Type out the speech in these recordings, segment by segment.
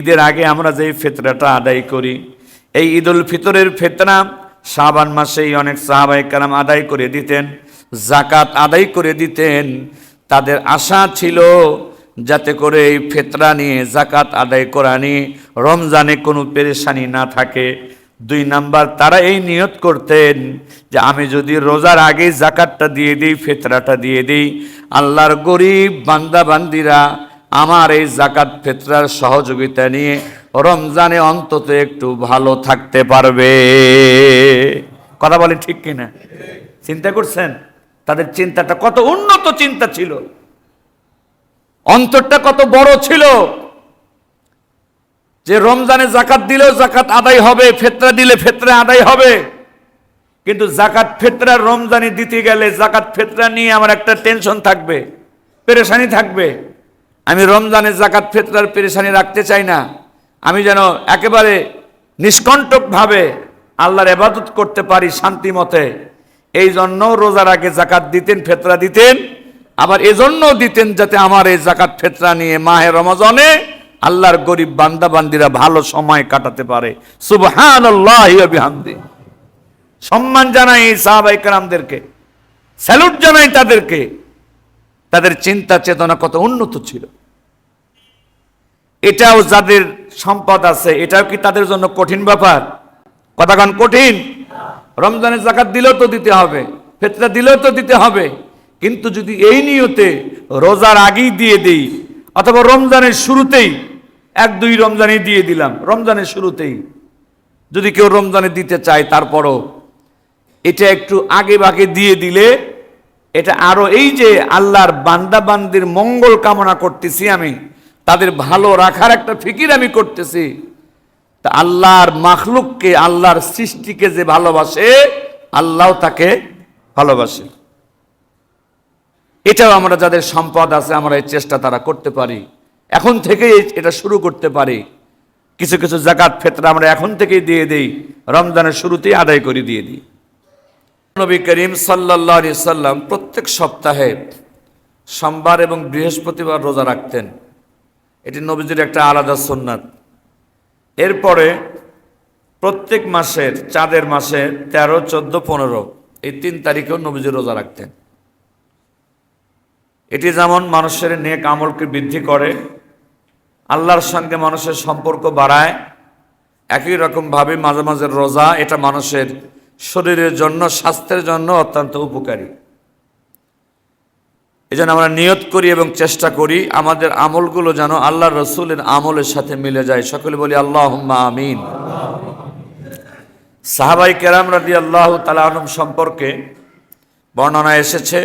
ঈদের আগে আমরা যে ফেতরাটা আদায় করি, এই ঈদ উল ফিতরের ফেতরা শাবান মাসেই অনেক সাহাবাই কালাম আদায় করে দিতেন জাকাত আদায় করে দিতেন। তাদের আশা ছিল যাতে করে এই ফেতরা নিয়ে জাকাত আদায় করা নিয়ে রমজানে কোনো পেরেশানি না থাকে। দুই নাম্বার, তারা এই নিয়ত করতেন যে আমি যদি রোজার আগে জাকাতটা দিয়ে দিই, ফেতরাটা দিয়ে দিই, আল্লাহর গরিব বান্দা বান্দিরা আমার এই জাকাত ফেতরার সহযোগিতা নিয়ে রমজানে অন্তত একটু ভালো থাকতে পারবে। কথা বলে ঠিক কিনা? চিন্তা করছেন? তাদের চিন্তাটা কত উন্নত চিন্তা ছিল। অন্তরটা কত বড় ছিল। যে রমজানে জাকাত দিলেও জাকাত আদায় হবে, ফেতরা দিলে ফেতরা আদায় হবে। কিন্তু জাকাত ফেতরা রমজানে দিতে গেলে জাকাত ফেতরা নিয়ে আমার একটা টেনশন থাকবে, পেরেশানি থাকবে। আমি রমজানে জাকাত ফেতরার পেরেশানি রাখতে চাই না। আমি যেন একেবারে নিষ্কণ্টকভাবে আল্লাহর এবাদত করতে পারি শান্তি মতে। এই জন্য রোজার আগে জাকাত দিতেন, ফেতরা দিতেন, আবার এজন্য দিতেন যাতে আমার এই জাকাত ফেতরা নিয়ে মাহে রমজানে আল্লাহর গরিব বান্দা বান্দিরা ভালো সময় কাটাতে পারে। সুবহান সম্মান জানাই এই সাহাবাই কালামদেরকে স্যালুট জানাই তাদেরকে। তাদের চিন্তা চেতনা কত উন্নত ছিল। এটাও যাদের সম্পদ আছে, এটাও কি তাদের জন্য কঠিন ব্যাপার? কথাক্ষণ কঠিন। রমজানের জাকাত দিলেও তো দিতে হবে ফেতরা দিলেও তো দিতে হবে। কিন্তু যদি এই নিয়তে রোজার আগেই দিয়ে দিই, অথবা রমজানের শুরুতেই, এক দুই রমজানে দিয়ে দিলাম, রমজানের শুরুতেই। যদি কেউ রমজানে দিতে চায়, তারপরও এটা একটু আগে বাগে দিয়ে দিলে এটা আরও এই যে আল্লাহর বান্দা বান্দির মঙ্গল কামনা করতেছি আমি, তাদের ভালো রাখার একটা ফিকির আমি করতেছি। তা আল্লাহর মাখলুককে, আল্লাহর সৃষ্টিকে যে ভালোবাসে, আল্লাহ তাকে ভালোবাসে। এটাও আমরা যাদের সম্পদ আছে, আমরা এই চেষ্টা তারা করতে পারি। এখন থেকেই এটা শুরু করতে পারি। কিছু কিছু জাকাত ফেতরা আমরা এখন থেকেই দিয়ে দিই। রমজানের শুরুতেই আদায় করে দিয়ে দিই। নবী করিম সাল্লাহ সাল্লাম প্রত্যেক সপ্তাহে সোমবার এবং বৃহস্পতিবার রোজা রাখতেন। এটি নবীজির একটা আলাদা সুন্নাত। এরপরে প্রত্যেক মাসের চাঁদের মাসে তেরো, চোদ্দ, পনেরো, এই তিন তারিখেও নবীজি রোজা রাখতেন। এটি যেমন মানুষের নেক আমলকে বৃদ্ধি করে, আল্লাহর সঙ্গে মানুষের সম্পর্ক বাড়ায়, একই রকমভাবে মাঝে মাঝে রোজা, এটা মানুষের শরীরের জন্য, স্বাস্থ্যের জন্য অত্যন্ত উপকারী। এই জন্য আমরা নিয়ত করি এবং চেষ্টা করি আমাদের আমলগুলো যেন আল্লাহ রসুলের আমলের সাথে মিলে যায়। সকলে বলি আল্লাহ আমিন। সাহাবাই কেরাম রাদি আল্লাহ তালাহম সম্পর্কে বর্ণনা এসেছে।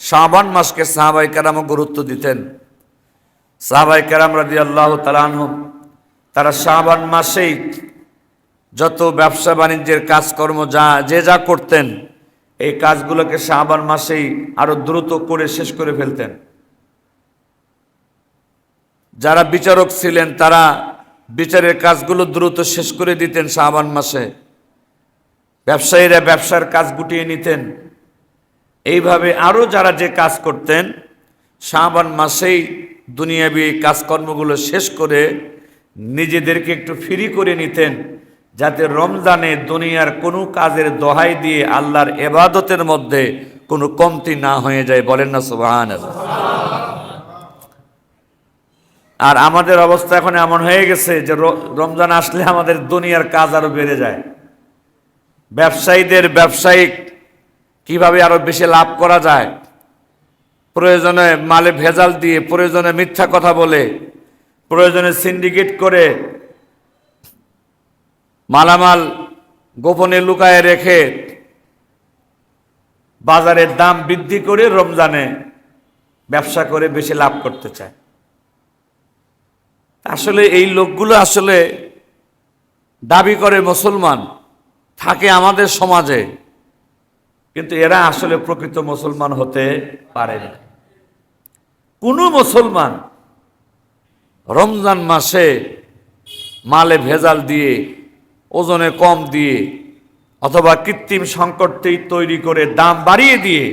শাবান মাসকে সাহাবাই কেরামও গুরুত্ব দিতেন। সাহাবাই কেরাম রাদি আল্লাহ তালাহম তারা শাবান মাসেই যত ব্যবসা বাণিজ্যের কাজকর্ম যা, যে যা করতেন, এই কাজগুলোকে শাবান মাসেই আরও দ্রুত করে শেষ করে ফেলতেন। যারা বিচারক ছিলেন, তারা বিচারের কাজগুলো দ্রুত শেষ করে দিতেন শাবান মাসে। ব্যবসায়ীরা ব্যবসার কাজ গুটিয়ে নিতেন। এইভাবে আরও যারা যে কাজ করতেন, শাবান মাসেই দুনিয়াবি কাজকর্মগুলো শেষ করে নিজেদেরকে একটু ফ্রি করে নিতেন। যাতে রমজানে দুনিয়ার কোনো কাজের দোহাই দিয়ে আল্লাহর এবাদতের মধ্যে কোনো কমতি না হয়ে যায়। বলেন না সুবাহান আর আমাদের অবস্থা এখন এমন হয়ে গেছে যে রমজান আসলে আমাদের দুনিয়ার কাজ আরও বেড়ে যায়। ব্যবসায়ীদের ব্যবসায়িক কীভাবে আরও বেশি লাভ করা যায়? প্রয়োজনে মালে ভেজাল দিয়ে, প্রয়োজনে মিথ্যা কথা বলে, প্রয়োজনে সিন্ডিকেট করে মালামাল গোপনে লুকায় রেখে বাজারের দাম বৃদ্ধি করে রমজানে ব্যবসা করে বেশি লাভ করতে চায়। আসলে এই লোকগুলো আসলে দাবি করে মুসলমান, থাকে আমাদের সমাজে, কিন্তু এরা আসলে প্রকৃত মুসলমান হতে পারে না। কোনো মুসলমান রমজান মাসে মালে ভেজাল দিয়ে ওজনে কম দিয়ে অথবা কৃত্রিম সংকটতেই তৈরি করে দাম বাড়িয়ে দিয়ে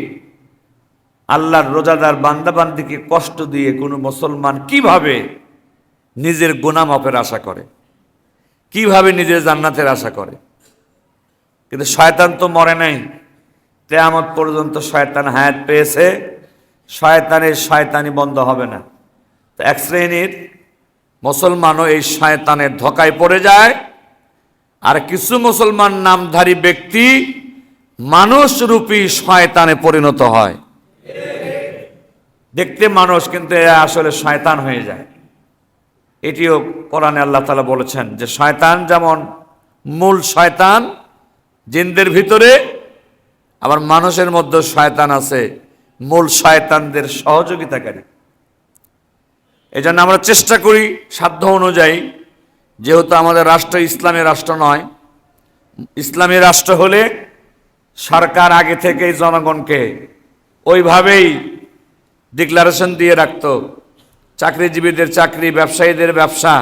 আল্লাহর রোজাদার বান্দাবান্দিকে কষ্ট দিয়ে কোনো মুসলমান কীভাবে নিজের গুনামাপের আশা করে? কীভাবে নিজের জান্নাতের আশা করে? কিন্তু শয়তান তো মরে নাই। কেয়ামত পর্যন্ত শয়তান হায়াত পেয়েছে। শয়তানের শয়তানি বন্ধ হবে না। তো এক শ্রেণির মুসলমানও এই শয়তানের ধকায় পড়ে যায়। আর কিছু মুসলমান নামধারী ব্যক্তি মানুষরূপী শয়তানে পরিণত হয়। দেখতে মানুষ, কিন্তু আসলে শয়তান হয়ে যায়। এটিও কোরআনে আল্লাহ তালা বলেছেন যে শয়তান যেমন মূল শয়তান, জিনদের ভিতরে আবার মানুষের মধ্যে শয়তান আছে, মূল শয়তানদের সহযোগিতাকারী। এই জন্য আমরা চেষ্টা করি সাধ্য অনুযায়ী যেহেতু আমাদের রাষ্ট্র ইসলামী রাষ্ট্র নয়, ইসলামী রাষ্ট্র হলে সরকার আগে থেকেই জনগণকে ওইভাবেই ডিক্লারেশন দিয়ে রাখতো। চাকরিজীবীদের চাকরি, ব্যবসায়ীদের ব্যবসা,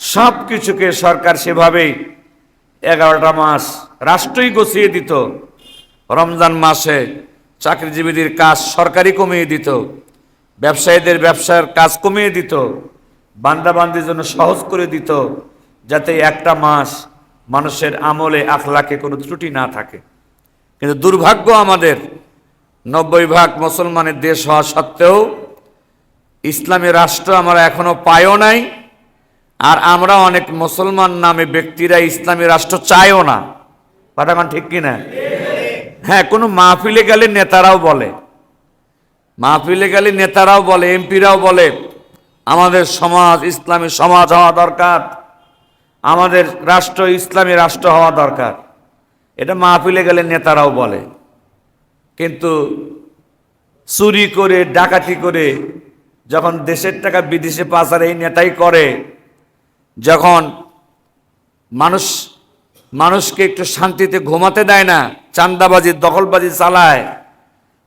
সব কিছুকে সরকার সেভাবেই এগারোটা মাস রাষ্ট্রই গছিয়ে দিত। রমজান মাসে চাকরিজীবীদের কাজ সরকারি কমিয়ে দিত। ব্যবসায়ীদের ব্যবসার কাজ কমিয়ে দিত। বান্দাবান্দির জন্য সহজ করে দিত যাতে একটা মাস মানুষের আমলে, আখলাকে কোনো ত্রুটি না থাকে। কিন্তু দুর্ভাগ্য আমাদের, নব্বই ভাগ মুসলমানের দেশ হওয়া সত্ত্বেও ইসলামী রাষ্ট্র আমরা এখনও পাইও নাই, আর আমরা অনেক মুসলমান নামে ব্যক্তিরা ইসলামী রাষ্ট্র চায়ও না। কথা ঠিক কিনা? হ্যাঁ কোনো মাহফিলে গেলে নেতারাও বলে। মাহফিলে গেলে নেতারাও বলে, এমপিরাও বলে। আমাদের সমাজ, ইসলামী সমাজ হওয়া দরকার। আমাদের রাষ্ট্র ইসলামী রাষ্ট্র হওয়া দরকার। এটা মাহফিলে গেলে নেতারাও বলে। কিন্তু চুরি করে, ডাকাতি করে, যখন দেশের টাকা বিদেশে পাচার এই নেতাই করে, যখন মানুষ, মানুষকে একটু শান্তিতে ঘুমাতে দেয় না চান্দাবাজি দখলবাজি চালায়,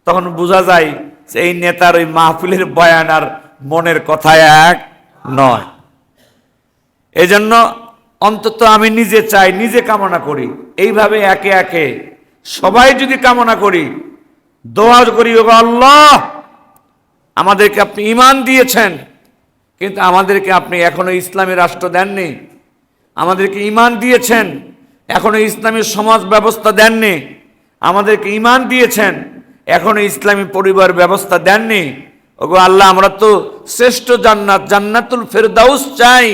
তখন বোঝা যায় যে এই নেতার ওই মাহফিলের বয়ান আর মনের কথা এক নয়। এজন্য অন্তত আমি নিজে চাই, নিজে কামনা করি। এইভাবে একে একে সবাই যদি কামনা করি, দোয়া করি, ওগো আল্লাহ, আমাদেরকে আপনি ইমান দিয়েছেন, কিন্তু আমাদেরকে আপনি এখনও ইসলামী রাষ্ট্র দেননি। আমাদেরকে ইমান দিয়েছেন, এখনও ইসলামী সমাজ ব্যবস্থা দেননি। আমাদেরকে ইমান দিয়েছেন, এখনও ইসলামী পরিবার ব্যবস্থা দেননি। ওগো আল্লাহ, আমরা তো শ্রেষ্ঠ জান্নাত, জান্নাতুল ফেরদাউস চাই।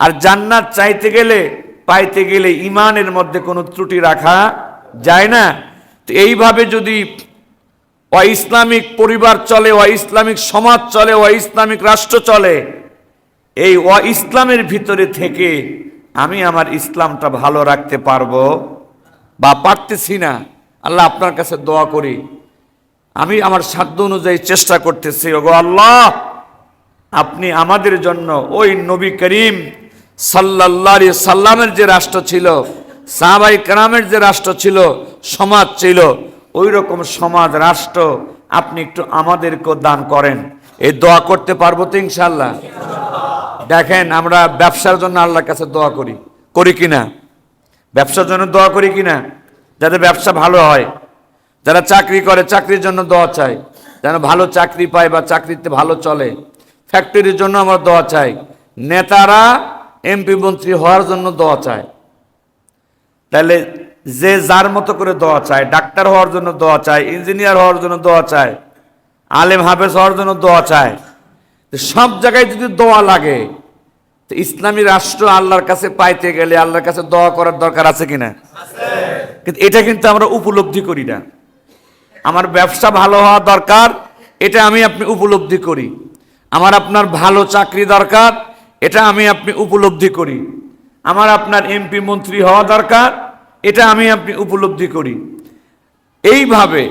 আর জান্নাত চাইতে গেলে, পাইতে গেলে ইমানের মধ্যে কোনো ত্রুটি রাখা যায় না। তো এইভাবে যদি ইসলামিক পরিবার চলে ইসলামিক সমাজ চলে ইসলামিক রাষ্ট্র চলে, এই ইসলামের ভিতরে থেকে আমি আমার ইসলামটা ভালো রাখতে পারব বা পারতেছি না, আল্লাহ আপনার কাছে দোয়া করি। আমি আমার সাধ্য অনুযায়ী চেষ্টা করতেছি, ওগো আল্লাহ, আপনি আমাদের জন্য ওই নবী করিম সাল্লাহ সাল্লামের যে রাষ্ট্র ছিল, সাহাবাই কালামের যে রাষ্ট্র ছিল, সমাজ ছিল ওই রকম সমাজ রাষ্ট্র আপনি একটু আমাদেরকেও দান করেন। এই দোয়া করতে পারব তো ইনশাল্লাহ দেখেন, আমরা ব্যবসার জন্য আল্লাহর কাছে দোয়া করি। করি কিনা? ব্যবসার জন্য দোয়া করি কিনা? যাতে ব্যবসা ভালো হয়। যারা চাকরি করে চাকরির জন্য দোয়া চাই যেন ভালো চাকরি পায় বা চাকরিতে ভালো চলে। ফ্যাক্টরির জন্য আমরা দোয়া চাই। নেতারা এমপি মন্ত্রী হওয়ার জন্য দোয়া চায়। তাহলে যে যার মতো করে দোয়া চায় ডাক্তার হওয়ার জন্য দোয়া চায় ইঞ্জিনিয়ার হওয়ার জন্য দোয়া চায় আলেম হাফেজ হওয়ার জন্য দোয়া চায়। সব জায়গায় যদি দোয়া লাগে তো ইসলামী রাষ্ট্র আল্লাহর কাছে পাইতে গেলে আল্লাহর কাছে দোয়া করার দরকার আছে কিনা? কিন্তু এটা কিন্তু আমরা উপলব্ধি করি না। আমার ব্যবসা ভালো হওয়া দরকার, এটা আমি আপনি উপলব্ধি করি। আমার আপনার ভালো চাকরি দরকার, এটা আমি আপনি উপলব্ধি করি। আমার আপনার এমপি মন্ত্রী হওয়া দরকার, এটা আমি আপনি উপলব্ধি করি। এইভাবে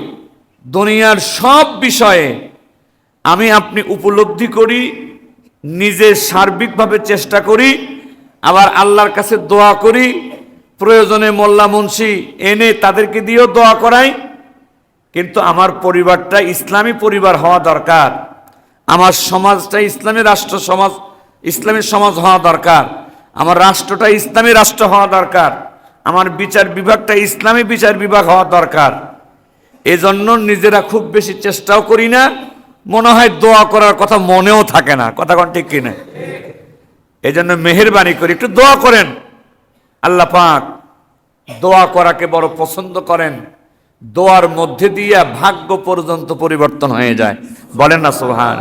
দুনিয়ার সব বিষয়ে আমি আপনি উপলব্ধি করি, নিজে সার্বিকভাবে চেষ্টা করি, আবার আল্লাহর কাছে দোয়া করি, প্রয়োজনে মোল্লা মুন্সি এনে তাদেরকে দিয়েও দোয়া করাই। কিন্তু আমার পরিবারটা ইসলামী পরিবার হওয়া দরকার। আমার সমাজটা ইসলামী রাষ্ট্র সমাজ, ইসলামী সমাজ হওয়া দরকার। আমার রাষ্ট্রটা ইসলামী রাষ্ট্র হওয়া দরকার। আমার বিচার বিভাগটা ইসলামী বিচার বিভাগ হওয়া দরকার। এজন্য নিজেরা খুব বেশি চেষ্টাও করি না, মনে হয় দোয়া করার কথা মনেও থাকে না। কথা কোন ঠিক কিনা? এই জন্য মেহরবানি করি, একটু দোয়া করেন। আল্লাহ পাক দোয়া করাকে বড় পছন্দ করেন। দোয়ার মধ্যে দিয়ে ভাগ্য পর্যন্ত পরিবর্তন হয়ে যায়। বলেন না সোহান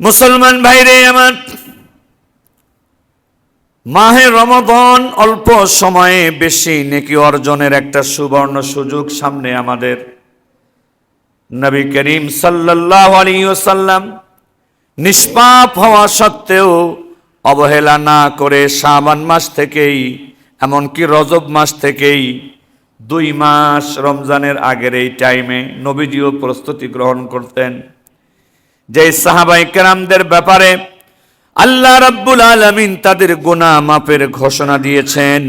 মুসলমান ভাইরে, আমার মাহে রমদন অল্প সময়ে বেশি নেকি অর্জনের একটা সুবর্ণ সুযোগ সামনে আমাদের নবী করিম সাল্লাহ নিষ্পাপ হওয়া সত্ত্বেও অবহেলা না করে শাবান মাস থেকেই এমনকি রজব মাস থেকেই দুই মাস রমজানের আগের এই টাইমে নবীজিও প্রস্তুতি গ্রহণ করতেন। যে সাহাবাই কেরামদের ব্যাপারে আল্লাহ রাব্বুল আলমিন তাদের গুনাহ মাপের ঘোষণা দিয়েছেন,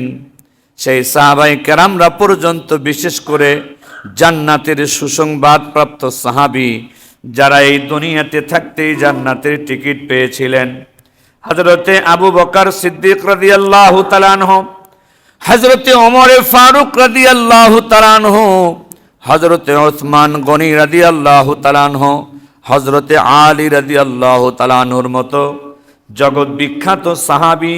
সেই সাহাবাই কেরামরা পর্যন্ত বিশেষ করে জান্নাতের সুসংবাদ প্রাপ্ত সাহাবি যারা এই দুনিয়াতে থাকতেই জান্নাতের টিকিট পেয়েছিলেন। হজরতে আবু বকার সিদ্দিক রাদি আল্লাহ তালানহ হজরতে ওমরে ফারুক রাদি আল্লাহ তালানহ হজরতে ওসমান গনি রাদি আল্লাহ তালানহ হজরতে আলী রাদি আল্লাহ তালানহুর মতো জগৎ বিখ্যাত সাহাবি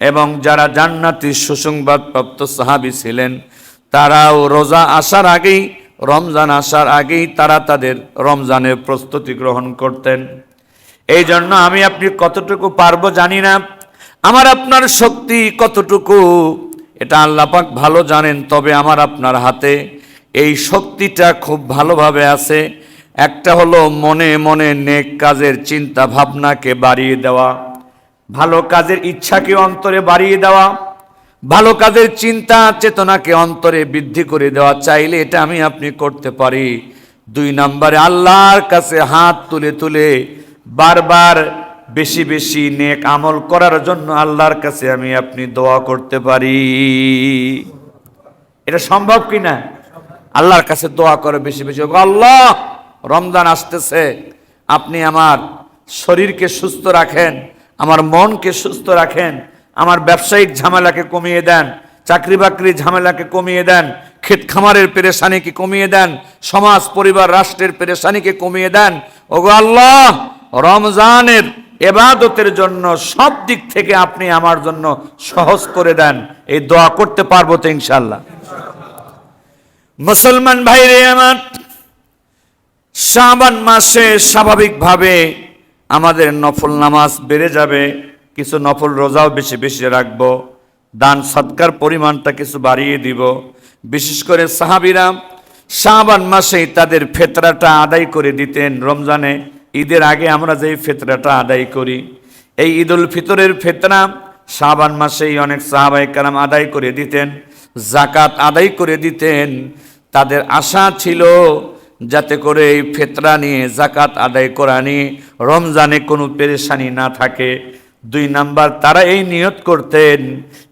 এবং যারা জান্নাতি সুসংবাদপ্রাপ্ত সাহাবি ছিলেন, তারাও রোজা আসার আগেই, রমজান আসার আগেই তারা তাদের রমজানের প্রস্তুতি গ্রহণ করতেন। এই জন্য আমি আপনি কতটুকু পারব জানি না। আমার আপনার শক্তি কতটুকু? এটা আল্লাপাক ভালো জানেন, তবে আমার আপনার হাতে এই শক্তিটা খুব ভালোভাবে আছে। একটা হলো মনে মনে নেক কাজের চিন্তা ভাবনাকে বাড়িয়ে দেওয়া, ভালো কাজের ইচ্ছাকে অন্তরে বাড়িয়ে দেওয়া, ভালো কাজের চিন্তা চেতনাকে অন্তরে বৃদ্ধি করে দেওয়া, চাইলে এটা আমি আপনি করতে পারি। দুই নম্বরে আল্লাহর কাছে হাত তুলে তুলে বারবার বেশি বেশি নেক আমল করার জন্য আল্লাহর কাছে আমি আপনি দোয়া করতে পারি। এটা সম্ভব কি না? আল্লাহর কাছে দোয়া করে বেশি বেশি। আল্লাহ, রমজান আসতেছে। আপনি আমার শরীরকে সুস্থ রাখেন, আমার মনকে সুস্থ রাখেন, আমার ব্যবসায়িক ঝামেলাকে কমিয়ে দেন চাকরি বাকরি ঝামেলাকে কমিয়ে দেন ক্ষেত খামারের পেরেশানিকে কমিয়ে দেন, সমাজ, পরিবার, রাষ্ট্রের পেরেশানিকে কমিয়ে দেন। ওগো আল্লাহ, রমজানের এবাদতের জন্য সব দিক থেকে আপনি আমার জন্য সহজ করে দেন। এই দোয়া করতে পারব তো ইনশাল্লাহ মুসলমান ভাইরে আমার, শাবান মাসে স্বাভাবিকভাবে আমাদের নফল নামাজ বেড়ে যাবে, কিছু নফল রোজাও বেশি বেশি রাখব, দান সৎকার পরিমাণটা কিছু বাড়িয়ে দিব। বিশেষ করে সাহাবিরা শাবান মাসেই তাদের ফেতরাটা আদায় করে দিতেন রমজানে। ঈদের আগে আমরা যে ফেতরাটা আদায় করি, এই ঈদুল ফিতরের ফেতরা শাবান মাসেই অনেক সাহাবাই কালাম আদায় করে দিতেন জাকাত আদায় করে দিতেন। তাদের আশা ছিল যাতে করে এই ফেতরা নিয়ে জাকাত আদায় করা নিয়ে রমজানে কোনো পেরেশানি না থাকে। দুই নাম্বার, তারা এই নিয়ত করতেন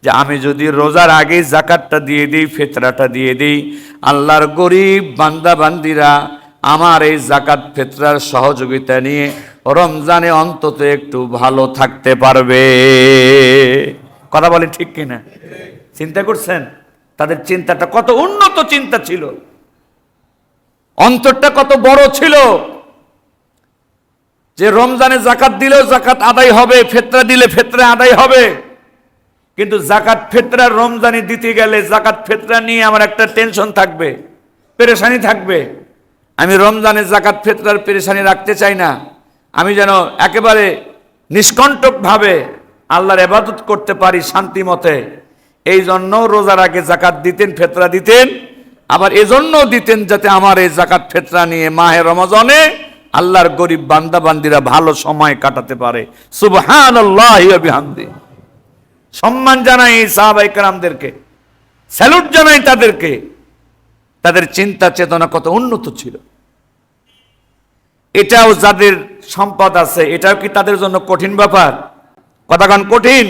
যে আমি যদি রোজার আগেই জাকাতটা দিয়ে দিই, ফেতরাটা দিয়ে দিই, আল্লাহর গরিব বান্দা বান্দিরা আমার এই জাকাত ফেতরার সহযোগিতা নিয়ে রমজানে অন্তত একটু ভালো থাকতে পারবে। কথা বলে ঠিক কিনা? চিন্তা করছেন? তাদের চিন্তাটা কত উন্নত চিন্তা ছিল। অন্তরটা কত বড় ছিল। যে রমজানে জাকাত দিলেও জাকাত আদায় হবে, ফেতরা দিলে ফেতরা আদায় হবে। কিন্তু জাকাত ফেতরা রমজানে দিতে গেলে জাকাত ফেতরা নিয়ে আমার একটা টেনশন থাকবে, পেরেশানি থাকবে। আমি রমজানে জাকাত ফেতরার পেরেশানি রাখতে চাই না। আমি যেন একেবারে নিষ্কণ্টকভাবে আল্লাহর এবাদত করতে পারি শান্তি মতে। এই জন্য রোজার আগে জাকাত দিতেন, ফেতরা দিতেন, আবার এজন্য দিতেন যাতে আমার এই জাকাত ফেতরা নিয়ে মাহে রমজানে আল্লাহর গরিব বান্দা বান্দিরা ভালো সময় কাটাতে পারে। সুবহান সম্মান জানাই এই সাহাবাই কারামদেরকে, স্যালুট জানাই তাদেরকে। তাদের চিন্তা চেতনা কত উন্নত ছিল। এটাও যাদের সম্পদ আছে, এটাও কি তাদের জন্য কঠিন ব্যাপার? কথাগান কঠিন।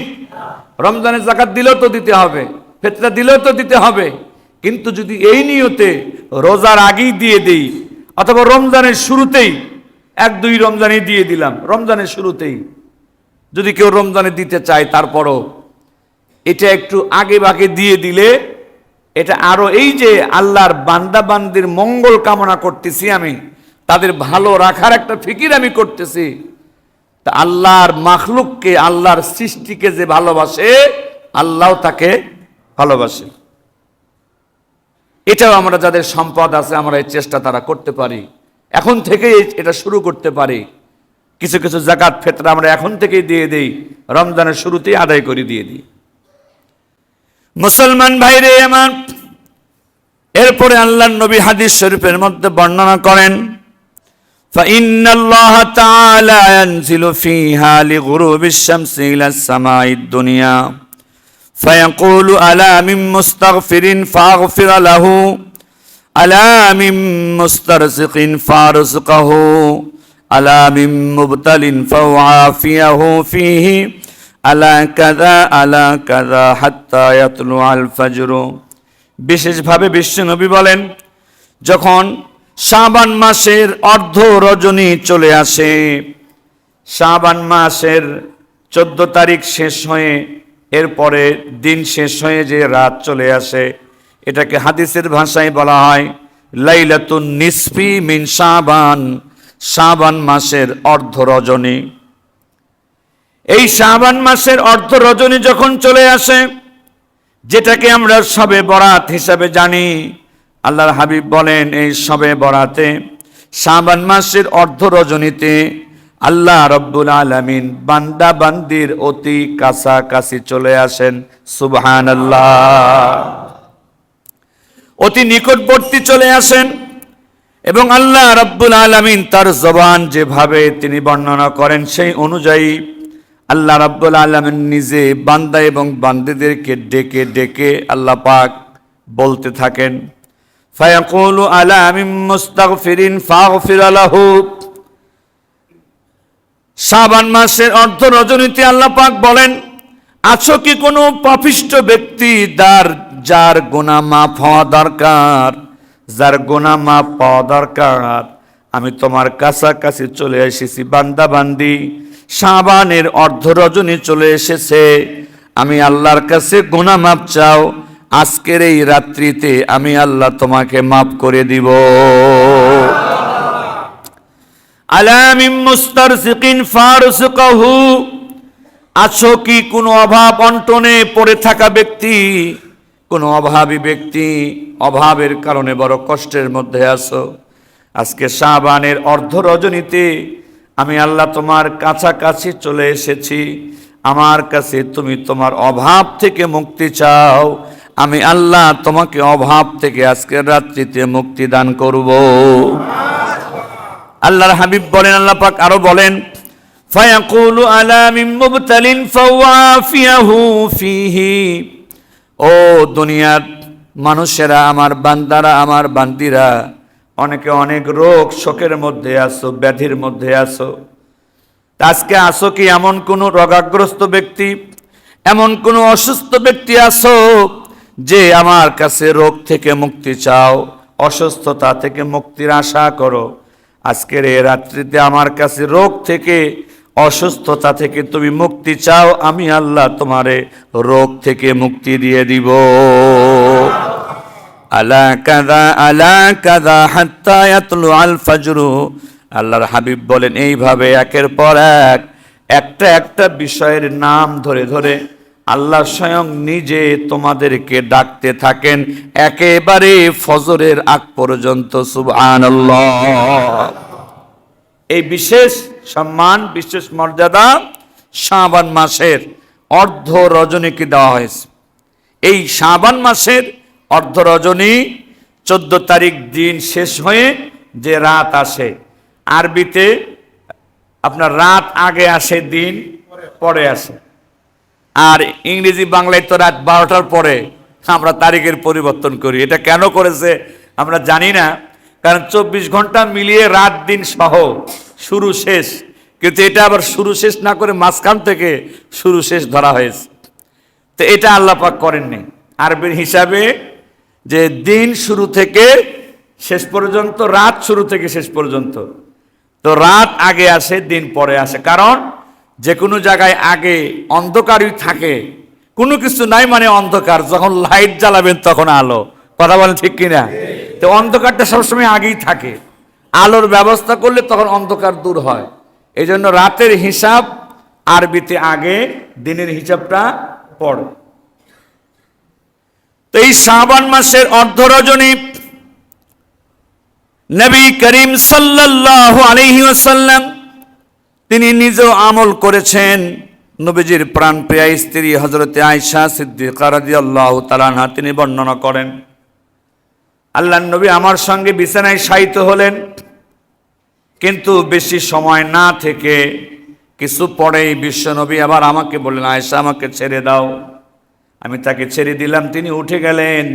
রমজানের জাকাত দিলেও তো দিতে হবে ফেতরা দিলেও তো দিতে হবে। কিন্তু যদি এই নিয়তে রোজার আগেই দিয়ে দেই, অথবা রমজানের শুরুতেই, এক দুই রমজানে দিয়ে দিলাম, রমজানের শুরুতেই। যদি কেউ রমজানে দিতে চায় তারপরও, এটা একটু আগে বাগে দিয়ে দিলে, এটা আরও এই যে আল্লাহর বান্দাবান্দির মঙ্গল কামনা করতেছি আমি তাদের ভালো রাখার একটা ফিকির আমি করতেছি। তা আল্লাহর মাখলুককে, আল্লাহর সৃষ্টিকে যে ভালোবাসে, আল্লাহ তাকে ভালোবাসে। এটাও আমরা যাদের সম্পদ আছে, আমরা এই চেষ্টা তারা করতে পারি। এখন থেকেই এটা শুরু করতে পারি। কিছু কিছু জাকাত ফেতরা আমরা এখন থেকেই দিয়ে দিই। রমজানের শুরুতেই আদায় করে দিয়ে দিই। মুসলমান ভাইরে, আমার এরপরে আল্লাহ নবী হাদিস শরীফের মধ্যে বর্ণনা করেন فإن الله تعالى ينزل فيها لغروب الشمس إلى السماء الدنيا فيقول ألا من مستغفر فأغفر له ألا من مسترزق فارزقه ألا من مبتل فأعافيه فيه ألا كذا ألا كذا حتى يطلع الفجر বিশেষভাবে বিশ্বনবী বলেন যখন শাবান মাসের অর্ধ রজনী চলে আসে। শাবান মাসের চোদ্দ তারিখ শেষ হয়ে, এরপরে দিন শেষ হয়ে যে রাত চলে আসে, এটাকে হাদিসের ভাষায় বলা হয় লাইলাতুন নিসফি মিন শাবান শাবান মাসের অর্ধ রজনী। এই শাবান মাসের অর্ধ রজনী যখন চলে আসে, যেটাকে আমরা সবে বরাত হিসাবে জানি আল্লাহর হাবিব বলেন, এই সবে বরাতে, শাবান মাসের অর্ধ রজনীতে আল্লাহ রব্বুল আলমিন বান্দা বান্দির অতি কাছাকাছি চলে আসেন সুবহান আল্লাহ অতি নিকটবর্তী চলে আসেন এবং আল্লাহ রব্বুল আলমিন তার জবান যেভাবে তিনি বর্ণনা করেন, সেই অনুযায়ী আল্লাহ রাব্বুল আলমিন নিজে বান্দা এবং বান্দিদেরকে ডেকে ডেকে আল্লাহ পাক বলতে থাকেন ফায়াকুলু আলা আমিন মুস্তাগফিরিন ফাগফির লাহু শাবান মাসের অর্ধ রজনীতে আল্লাহ পাক বলেন, আছো কি কোনো পাপিষ্ট ব্যক্তি যার যার গোনা মাফ হওয়া দরকার? যার গোনা মাফ পাওয়া দরকার? আমি তোমার কাছাকাছি চলে এসেছি বান্দা বান্দি সাবানের অর্ধ রজনী চলে এসেছে। আমি আল্লাহর কাছে গোনা মাপ চাও আজকের এই রাত্রিতে আমি আল্লাহ তোমাকে মাফ করে দিব। আছো কি কোনো অভাব অন্টনে পড়ে থাকা ব্যক্তি? কোনো অভাবী ব্যক্তি অভাবের কারণে বড় কষ্টের মধ্যে আছো। আজকে শাবানের অর্ধ রজনীতে আমি আল্লাহ তোমার কাছাকাছি চলে এসেছি। আমার কাছে তুমি তোমার অভাব থেকে মুক্তি চাও। আমি আল্লাহ তোমাকে অভাব থেকে আজকের রাত্রিতে মুক্তি দান করব। আল্লাহর হাবিব বলেন, আল্লাহ পাক আরও বলেন, ফায়াকুলু আলা মিন মুবতালিন ফাওয়াফিয়াহু ফিহি। ও দুনিয়ার মানুষেরা, আমার বান্দারা, আমার বান্দিরা, অনেকে অনেক রোগ শোকের মধ্যে আসো ব্যাধির মধ্যে আসো আজকে আসো কি এমন কোনো রোগাগ্রস্ত ব্যক্তি? এমন কোনো অসুস্থ ব্যক্তি আসো যে আমার কাছে রোগ থেকে মুক্তি চাও, অসুস্থতা থেকে মুক্তির আশা করো। আজকের এই রাত্রিতে আমার কাছে রোগ থেকে, অসুস্থতা থেকে তুমি মুক্তি চাও, আমি আল্লাহ তোমারে রোগ থেকে মুক্তি দিয়ে দিব। আলা কাদা আলা কাদা হাত্তা ইয়াতলু আল ফাজরু। আল্লাহর হাবিব বলেন, এইভাবে একের পর এক, একটা একটা বিষয়ের নাম ধরে ধরে আল্লাহ স্বয়ং নিজে তোমাদেরকে ডাকতে থাকেন একেবারে ফজরের আগ পর্যন্ত, সুবহানাল্লাহ। এই বিশেষ সম্মান, বিশেষ মর্যাদা শাবান মাসের অর্ধ রজনীকে দেওয়া হয়েছে। এই শাবান মাসের অর্ধ রজনী চোদ্দ তারিখ দিন শেষ হয়ে যে রাত আসে, আরবিতে আপনার রাত আগে আসে, দিন পরে আসে। আর ইংরেজি বাংলায় তো রাত বারোটার পরে আমরা তারিখের পরিবর্তন করি। এটা কেন করেছে আমরা জানি না, কারণ চব্বিশ ঘণ্টা মিলিয়ে রাত দিন সহ শুরু শেষ। কিন্তু এটা আবার শুরু শেষ না করে মাঝখান থেকে শুরু শেষ ধরা হয়েছে। তো এটা আল্লাহ পাক করেননি। আরবির হিসাবে যে দিন শুরু থেকে শেষ পর্যন্ত, রাত শুরু থেকে শেষ পর্যন্ত। তো রাত আগে আসে, দিন পরে আসে। কারণ যে কোনো জায়গায় আগে অন্ধকারই থাকে। কোনো কিছু নাই মানে অন্ধকার। যখন লাইট জ্বালাবেন তখন আলো। কথা বলেন ঠিক কিনা? তো অন্ধকারটা সবসময় আগেই থাকে। আলোর ব্যবস্থা করলে তখন অন্ধকার দূর হয়। এই জন্য রাতের হিসাব আরবিতে আগে, দিনের হিসাবটা পড়ো তো এই শ্রাবণ মাসের অর্ধ রজনী নবী করিম সাল্লাল্লাহু আলাইহি ওয়াসাল্লাম তিনি নিজেও আমল করেছেন। নবীজির প্রাণপ্রিয়া স্ত্রী হজরতে আয়সা সিদ্দিকা রাদিয়াল্লাহু তাআলা আনহা তিনি বর্ণনা করেন আল্লাহ নবী আমার সঙ্গে বিছানায় শায়িত হলেন, কিন্তু বেশি সময় না থেকে কিছু পরেই বিশ্বনবী আবার আমাকে বললেন আয়সা আমাকে ছেড়ে দাও। আমি তাকে ছেড়ে দিলাম, তিনি উঠে গেলেন,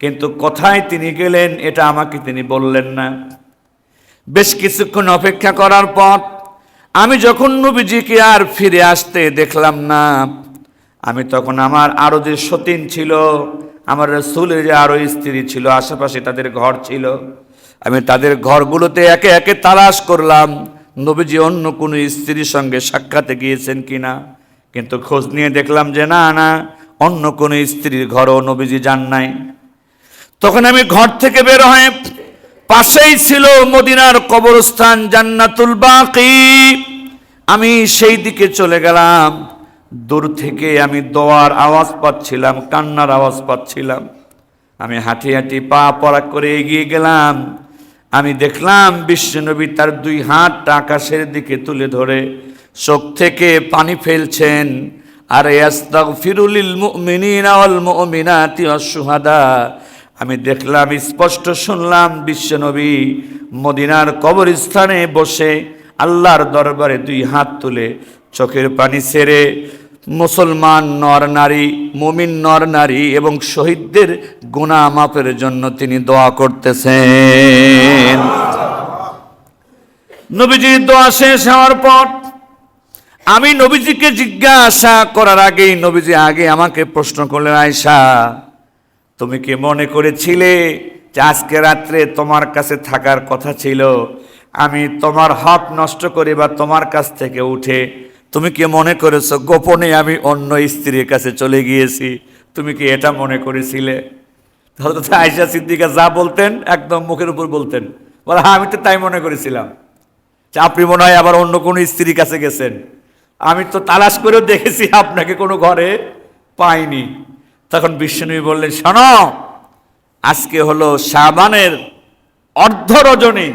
কিন্তু কোথায় তিনি গেলেন এটা আমাকে তিনি বললেন না। বেশ কিছুক্ষণ অপেক্ষা করার পর আমি যখন নবীজিকে আর ফিরে আসতে দেখলাম না, আমি তখন আমার আরও যে সতীন ছিল, আমার রসুলের যে আরও স্ত্রী ছিল, আশেপাশে তাদের ঘর ছিল, আমি তাদের ঘরগুলোতে একে একে তালাশ করলাম, নবীজি অন্য কোনো স্ত্রীর সঙ্গে সাক্ষাতে গিয়েছেন কি না কিন্তু খোঁজ নিয়ে দেখলাম যে না না, অন্য কোনো স্ত্রীর ঘরও নবীজি যান নাই। তখন আমি ঘর থেকে বের হয়ে পাশেই ছিল মদিনার কবরস্থান জান্নাতুল বাকি। আমি সেই দিকে চলে গেলাম। দূর থেকে আমি দোয়ার আওয়াজ পাচ্ছিলাম, কান্নার আওয়াজ পাচ্ছিলাম। আমি হাঁটি হাঁটি পা পড়া করে এগিয়ে গেলাম। আমি দেখলাম বিশ্বনবী তার দুই হাতটা আকাশের দিকে তুলে ধরে। চোখ থেকে পানি ফেলছেন। আর ফিরুলিল মুমিনিনা ওয়াল মুমিনাতি ওয়াস-শুহাদা আমি দেখলাম, স্পষ্ট শুনলাম বিশ্বনবী মদিনার কবরস্থানে বসে আল্লাহর দরবারে দুই হাত তুলে চোখের পানি ছেড়ে মুসলমান নর নারী, মুমিন নর নারী এবং শহীদদের গুণা মাপের জন্য তিনি দোয়া করতেছেন। নবীজির দোয়া শেষ হওয়ার পর আমি নবীজিকে জিজ্ঞাসা করার আগেই, নবীজি আগে আমাকে প্রশ্ন করলেন আয়সা তুমি কি মনে করেছিলে যে আজকে রাত্রে তোমার কাছে থাকার কথা ছিল? আমি তোমার হক নষ্ট করে বা তোমার কাছ থেকে উঠে। তুমি কি মনে করেছ, গোপনে আমি অন্য স্ত্রীর কাছে চলে গিয়েছি? তুমি কি এটা মনে করেছিলে? হয়তো আয়সা সিদ্দিকা যা বলতেন, একদম মুখের উপর বলতেন। বলে হ্যাঁ আমি তো তাই মনে করেছিলাম যে আপনি মনে হয় আবার অন্য কোনো স্ত্রীর কাছে গেছেন। আমি তো তালাশ করেও দেখেছি আপনাকে কোনো ঘরে পাইনি। তখন বিষ্ণুবী বললেন, শোনো, আজকে হলো শাবানের অর্ধ রজনী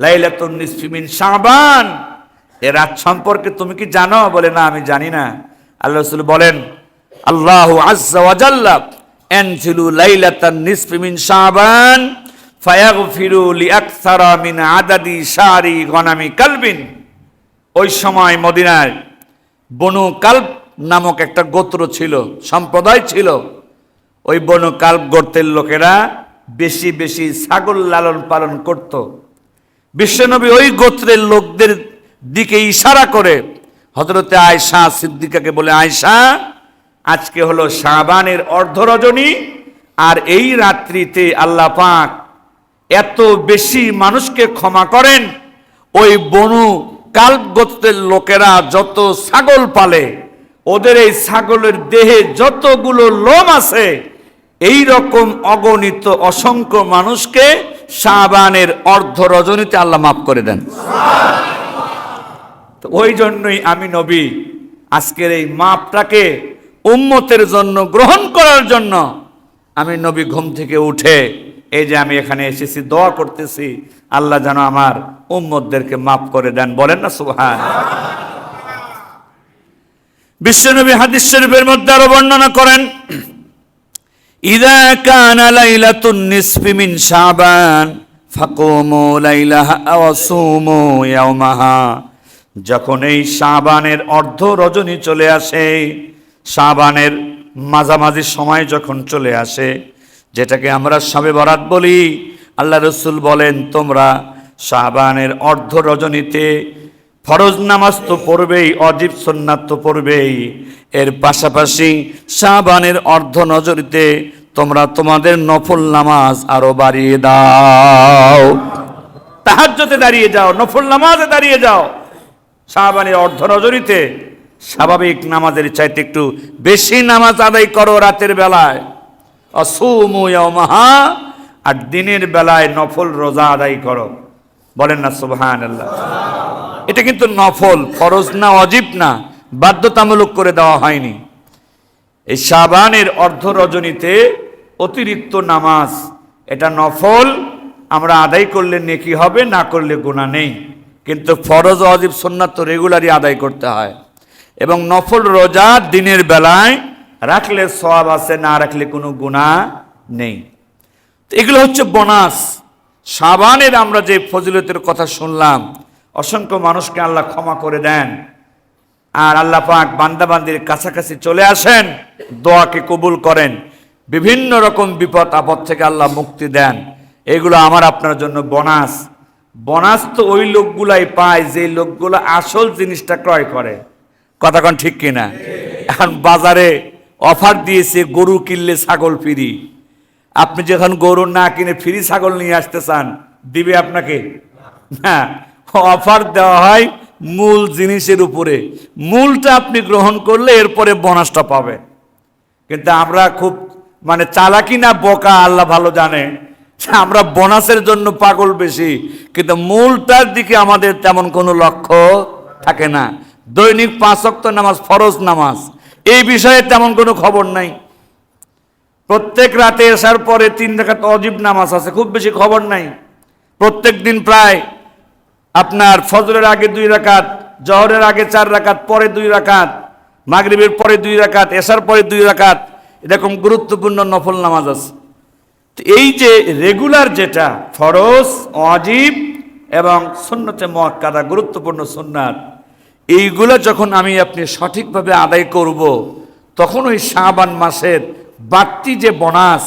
লাইলাতুন নিসফিমিন শাবান। এ রাত সম্পর্কে তুমি কি জানো? বলে, না, আমি জানি না। আল্লাহ রসুল বলেন, আল্লাহ ওয়াজাল্লা এনজিলু লাইলাতান নিসফিমিন শাবান, ফায়াগফিরু লিআকসারা মিন আদাদি শারি গনামি কালবিন। ওই সময় মদিনায় বনু কাল্প নামক একটা গোত্র ছিল, সম্প্রদায় ছিল। ওই বনু কাল্প গোত্রের লোকেরা বেশি বেশি ছাগল লালন পালন করত। বিশ্বনবী ওই গোত্রের লোকদের দিকে ইশারা করে হজরতে আয়সা সিদ্দিকাকে বলে আয়সা আজকে হলো শাবানের অর্ধরজনী আর এই রাত্রিতে আল্লাহ পাক এত বেশি মানুষকে ক্ষমা করেন, ওই বনু কাল্প গোত্রের লোকেরা যত ছাগল পালে ওদের এই ছাগলের দেহে যতগুলো লোম আছে এই রকম অগণিত অসংখ্য মানুষকে শাবানের অর্ধ রজনীতে আল্লাহ মাফ করে দেন। তো ওই জন্যই আমি নবী, আজকের এই মাপটাকে উম্মতের জন্য গ্রহণ করার জন্য আমি নবী ঘুম থেকে উঠে, এই যে আমি এখানে এসেছি, দোয়া করতেছি, আল্লাহ যেন আমার উম্মতদেরকে মাফ করে দেন। বলেন না সুবহান। বিশ্বনবী হাদিস শরীফের মধ্যে আরও বর্ণনা করেন, ইদা কানা লাইলাতুন নিসফি মিন শাবান, ফাকুমু লাইলাহা ওয়া সুমু ইয়াওমাহা। যখন এই শাবানের অর্ধ রজনী চলে আসে, শাবানের মাঝামাঝি সময় যখন চলে আসে, যেটাকে আমরা সবে বরাত বলি, আল্লাহ রসুল বলেন, তোমরা শাবানের অর্ধ রজনীতে ফরজ নামাজ তো পড়বেই, অজিব সন্ন্যাত তো পড়বেই। এর পাশাপাশি শাবানের অর্ধ নজরিতে তোমরা তোমাদের নফল নামাজ আরও বাড়িয়ে দাও। তাহাজ্জতে দাঁড়িয়ে যাও, নফল নামাজে দাঁড়িয়ে যাও। শাহবানের অর্ধ নজরিতে স্বাভাবিক নামাজের চাইতে একটু বেশি নামাজ আদায় করো রাতের বেলায়। মাহা আর দিনের বেলায় নফল রোজা আদায় করো। বলেন না সুবহান আল্লাহ এটা কিন্তু নফল, ফরজ না, অজিব না, বাধ্যতামূলক করে দেওয়া হয়নি। এই শাবানের অর্ধ রজনীতে অতিরিক্ত নামাজ, এটা নফল, আমরা আদায় করলে নেকি হবে, না করলে গুণা নেই। কিন্তু ফরজ, অজিব, সুন্নাত তো রেগুলারই আদায় করতে হয়। এবং নফল রোজা দিনের বেলায় রাখলে সওয়াব আছে, না রাখলে কোনো গুণা নেই। এগুলো হচ্ছে বোনাস। সাবানের আমরা যে ফজিলতের কথা শুনলাম অসংখ্য মানুষকে আল্লাহ ক্ষমা করে দেন। আর আল্লাহ পাক বান্দাবান্দির কাছাকাছি চলে আসেন, দোয়াকে কবুল করেন। বিভিন্ন রকম বিপদ, আপদ থেকে আল্লাহ মুক্তি দেন। এগুলো আমার আপনার জন্য বোনাস। বোনাস তো ওই লোকগুলাই পায় যে লোকগুলো আসল জিনিসটা ক্রয় করে। কথাক্ষণ ঠিক কিনা? এখন বাজারে অফার দিয়েছে গরু কিনলে ছাগল ফিরি। আপনি যখন গরু না কিনে ফ্রি ছাগল নিয়ে আসতে চান, দিবে আপনাকে? না। অফার দেওয়া হয় মূল জিনিসের উপরে। মূলটা আপনি গ্রহণ করলে এরপরে বোনাসটা পাবে কিন্তু আমরা খুব মানে চালাকি না বোকা, আল্লাহ ভালো জানে। আমরা বোনাসের জন্য পাগল বেশি, কিন্তু মূলটার দিকে আমাদের তেমন কোনো লক্ষ্য থাকে না। দৈনিক পাঁচ অক্ত নামাজ, ফরজ নামাজ, এই বিষয়ে তেমন কোনো খবর নাই। প্রত্যেক রাতে আসার পরে তিন রাকাত অজীব নামাজ আছে, খুব বেশি খবর নাই। প্রত্যেক দিন প্রায় আপনার ফজরের আগে দুই রাকাত, জহরের আগে চার রাকাত, পরে দুই রাকাত, মাগরিবের পরে দুই রাকাত, এসার পরে দুই রাকাত, এরকম গুরুত্বপূর্ণ নফল নামাজ আছে। তো এই যে রেগুলার যেটা ফরজ অজীব এবং সুন্নতে মক্কাদা গুরুত্বপূর্ণ সুন্নাত, এইগুলো যখন আমি আপনি সঠিকভাবে আদায় করব, তখন ওই শাবান মাসের বাড়তি যে বোনাস,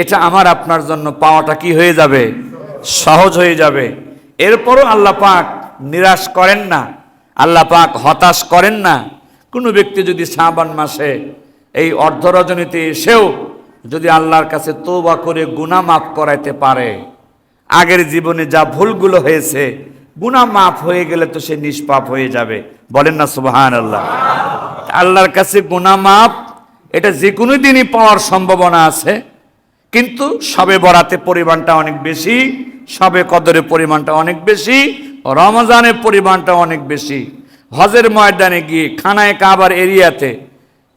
এটা আমার আপনার জন্য পাওয়াটা কি হয়ে যাবে? সহজ হয়ে যাবে। এরপরও আল্লাহ পাক নিরাশ করেন না, আল্লাহ পাক হতাশ করেন না। কোনো ব্যক্তি যদি শাবান মাসে এই অর্ধরজনীতে এসেও যদি আল্লাহর কাছে তোবা করে গুনাহ মাফ করাইতে পারে, আগের জীবনে যা ভুলগুলো হয়েছে, গুনাহ মাফ হয়ে গেলে তো সে নিষ্পাপ হয়ে যাবে। বলেন না সুবহান আল্লাহ আল্লাহর কাছে গুনাহ মাফ, এটা যে কোনো দিনই পাওয়ার সম্ভাবনা আছে, কিন্তু সবে বরাতে পরিমাণটা অনেক বেশি সবে কদরের পরিমাণটা অনেক বেশি, রমজানের পরিমাণটা অনেক বেশি। হজের ময়দানে গিয়ে খানায় কাবার এরিয়াতে,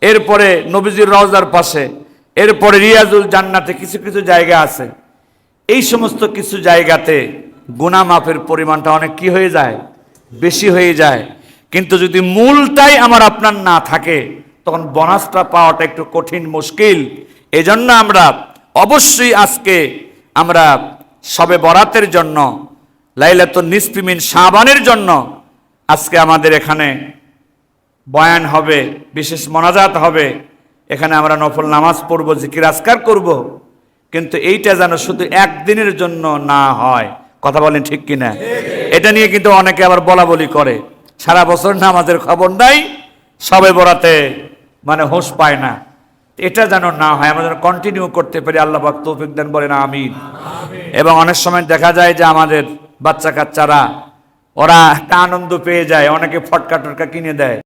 এরপরে নবীজির রওজার পাশে, এরপরে রিয়াজুল জান্নাতে কিছু কিছু জায়গা আছে। এই সমস্ত কিছু জায়গাতে গুনা মাফের পরিমাণটা অনেক কি হয়ে যায়? বেশি হয়ে যায়। কিন্তু যদি মূলটাই আমার আপনার না থাকে, তখন বনাসটা পাওয়াটা একটু কঠিন, মুশকিল। এজন্য আমরা অবশ্যই আজকে আমরা সবে বরাতের জন্য লাইলাত নিসপিমিন সাবানের জন্য আজকে আমাদের এখানে বয়ান হবে, বিশেষ মনাজাত হবে। এখানে আমরা নফল নামাজ পড়ব, জিকির আজকার করব, কিন্তু এইটা যেন শুধু একদিনের জন্য না হয়। কথা বলেন ঠিক কিনা? এটা নিয়ে কিন্তু অনেকে আবার বলা বলি করে। সারা বছর নামাজের খবর নাই, সবে বরাতে মানে হোশ পায় না। এটা যেন না হয় আমরা যেন কন্টিনিউ করতে পারি আল্লাহ পাক তৌফিক দেন বলেন আমিন। এবং অনেক সময় দেখা যায় যে আমাদের বাচ্চা কাচ্চারা ওরা একটা আনন্দ পেয়ে যায় অনেকে ফটকা টটকা কিনে দেয়।